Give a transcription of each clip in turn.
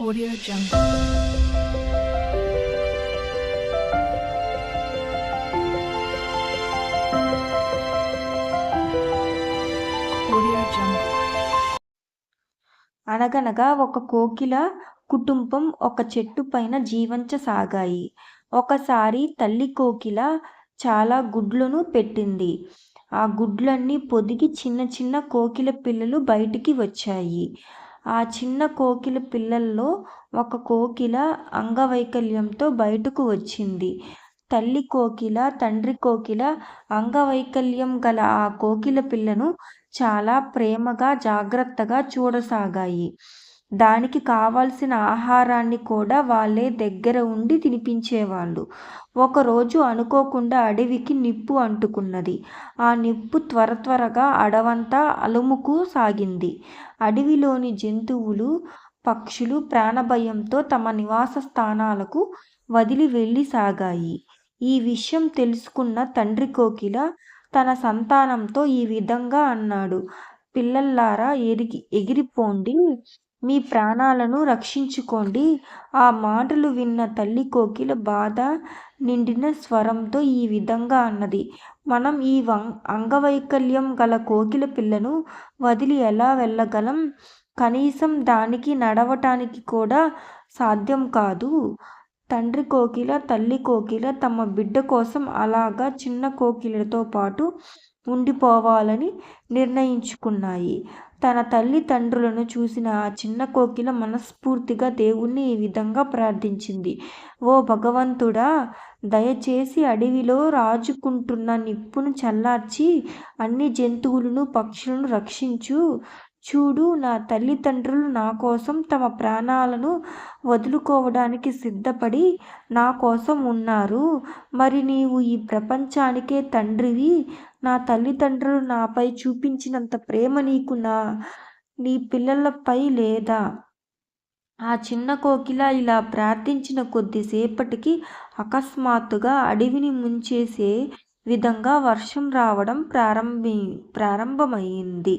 Audio Jungle. Audio Jungle. అనగనగా ఒక కోకిల కుటుంబం ఒక చెట్టు పైన జీవించసాగాయి. ఒకసారి తల్లి కోకిల చాలా గుడ్లను పెట్టింది. ఆ గుడ్లన్నీ పొదిగి చిన్న చిన్న కోకిల పిల్లలు బయటికి వచ్చాయి. ఆ చిన్న కోకిల పిల్లల్లో ఒక కోకిల అంగవైకల్యంతో బయటకు వచ్చింది. తల్లి కోకిల, తండ్రి కోకిల అంగవైకల్యం గల ఆ కోకిల పిల్లను చాలా ప్రేమగా, జాగ్రత్తగా చూడసాగాయి. దానికి కావాల్సిన ఆహారాన్ని కూడా వాళ్ళే దగ్గర ఉండి తినిపించేవాళ్ళు. ఒకరోజు అనుకోకుండా అడవికి నిప్పు అంటుకున్నది. ఆ నిప్పు త్వర త్వరగా అడవంతా అలుముకు సాగింది. అడవిలోని జంతువులు, పక్షులు ప్రాణభయంతో తమ నివాస స్థానాలకు వదిలి వెళ్ళి సాగాయి ఈ విషయం తెలుసుకున్న తండ్రి కోకిల తన సంతానంతో ఈ విధంగా అన్నాడు. పిల్లల్లారా ఎగిరిపోండి. మీ ప్రాణాలను రక్షించుకోండి. ఆ మాటలు విన్న తల్లి కోకిల బాధ నిండిన స్వరంతో ఈ విధంగా అన్నది. మనం ఈ అంగవైకల్యం గల కోకిల పిల్లను వదిలి ఎలా వెళ్ళగలం? కనీసం దానికి నడవటానికి కూడా సాధ్యం కాదు. తండ్రి కోకిల, తల్లి కోకిల తమ బిడ్డ కోసం అలాగా చిన్న కోకిలతో పాటు ఉండిపోవాలని నిర్ణయించుకున్నాయి. తన తల్లి తండ్రులను చూసిన ఆ చిన్న కోకిల మనస్ఫూర్తిగా దేవుణ్ణి ఈ విధంగా ప్రార్థించింది. ఓ భగవంతుడా! దయచేసి అడవిలో రాజుకుంటున్న నిప్పును చల్లార్చి అన్ని జంతువులను, పక్షులను రక్షించు. చూడు నా తల్లిదండ్రులు నా కోసం తమ ప్రాణాలను వదులుకోవడానికి సిద్ధపడి నా కోసం ఉన్నారు. మరి నీవు ఈ ప్రపంచానికే తండ్రివి. నా తల్లిదండ్రులు నాపై చూపించినంత ప్రేమ నీకు నీ పిల్లలపై లేదా? ఆ చిన్న కోకిల ఇలా ప్రార్థించిన కొద్దిసేపటికి అకస్మాత్తుగా అడవిని ముంచేసే విధంగా వర్షం రావడం ప్రారంభి ప్రారంభమైంది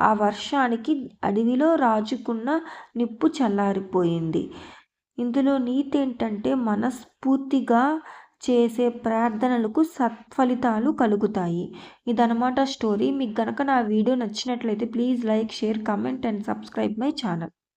ఆ వర్షానికి అడవిలో రాజుకున్న నిప్పు చల్లారిపోయింది. ఇందులో నీతేంటంటే మనస్ఫూర్తిగా చేసే ప్రార్థనలకు సత్ఫలితాలు కలుగుతాయి. ఇదనమాట స్టోరీ. మీకు గనక నా వీడియో నచ్చినట్లయితే please like, share, comment and subscribe my channel.